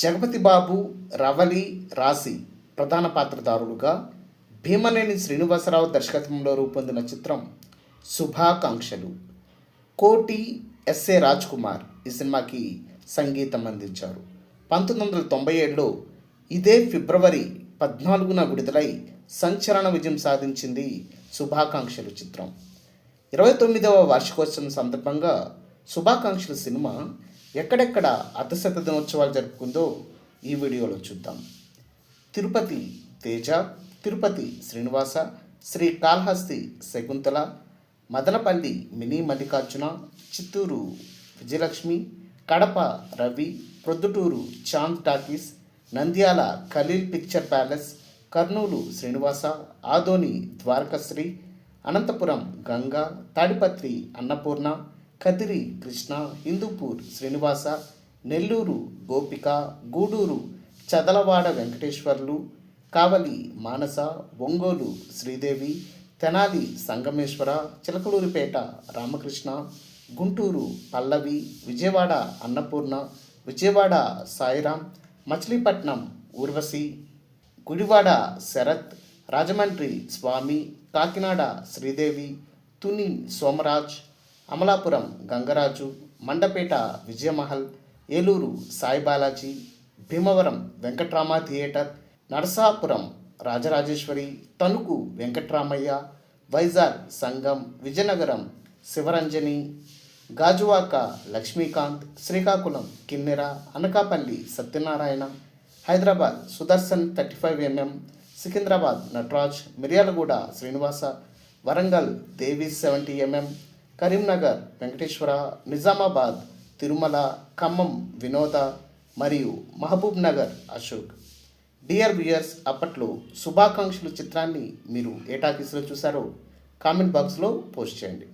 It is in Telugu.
జగపతి బాబు రవలి రాశి ప్రధాన పాత్రధారులుగా భీమనేని శ్రీనివాసరావు దర్శకత్వంలో రూపొందిన చిత్రం శుభాకాంక్షలు. కోటి ఎస్ఏ రాజ్ కుమార్ ఈ సినిమాకి సంగీతం అందించారు. పంతొమ్మిది వందల తొంభై ఏడులో ఇదే ఫిబ్రవరి పద్నాలుగున విడుదలై సంచలన విజయం సాధించింది శుభాకాంక్షలు చిత్రం. ఇరవై తొమ్మిదవ వార్షికోత్సవం సందర్భంగా శుభాకాంక్షల సినిమా ఎక్కడెక్కడ అర్ధశత దినోత్సవాలు జరుపుకుందో ఈ వీడియోలో చూద్దాం. Tirupati Teja Tirupati Srinivasa Sri Kalahasti Shakuntala Madanapalle mini Mallikarjuna Chittoor Vijayalakshmi Kadapa Ravi Proddatur Chand talkies Nandyal Khaleel picture palace Kurnool Srinivasa Adoni Dwarakasri Anantapur Ganga Tadipatri Annapurna Kadiri Krishna Hindupur Srinivasa Nellore Gopika Gudur Chadalavada Venkateswarlu Kavali Manasa Ongole Sridevi Tenali Sangameswara Chilakaluripet Ramakrishna Guntur Pallavi Vijayawada Annapurna Vijayawada Sairam Machilipatnam Urvashi Gudivada Sarath Rajahmundry Swamy Kakinada Sridevi Tuni Somaraj Amalapuram Gangaraju Mandapeta Vijayamahal Eluru Sai Balaji Bhimavaram Venkatrama theatre Narasapuram Rajarajeswari Tanuku Venkatramaiah Vizag Sangam Vizianagaram Sivaranjani Gajuwaka Lakshmikanth Srikakulam Kinnera Anakapalli Satyanarayana Hyderabad Sudarshan thirty five MM Secunderabad Natraj Miryalaguda Srinivasa Warangal Devi seventy MM Karimnagar Venkateswara Nizamabad Tirumala Khammam Vinoda మరియు మహబూబ్ నగర్ అశోక్. డియర్ వ్యూయర్స్ అప్పట్లో శుభాకాంక్షలు చిత్రాన్ని మీరు ఏ టాకీస్లో చూసారో కామెంట్ బాక్స్లో పోస్ట్ చేయండి.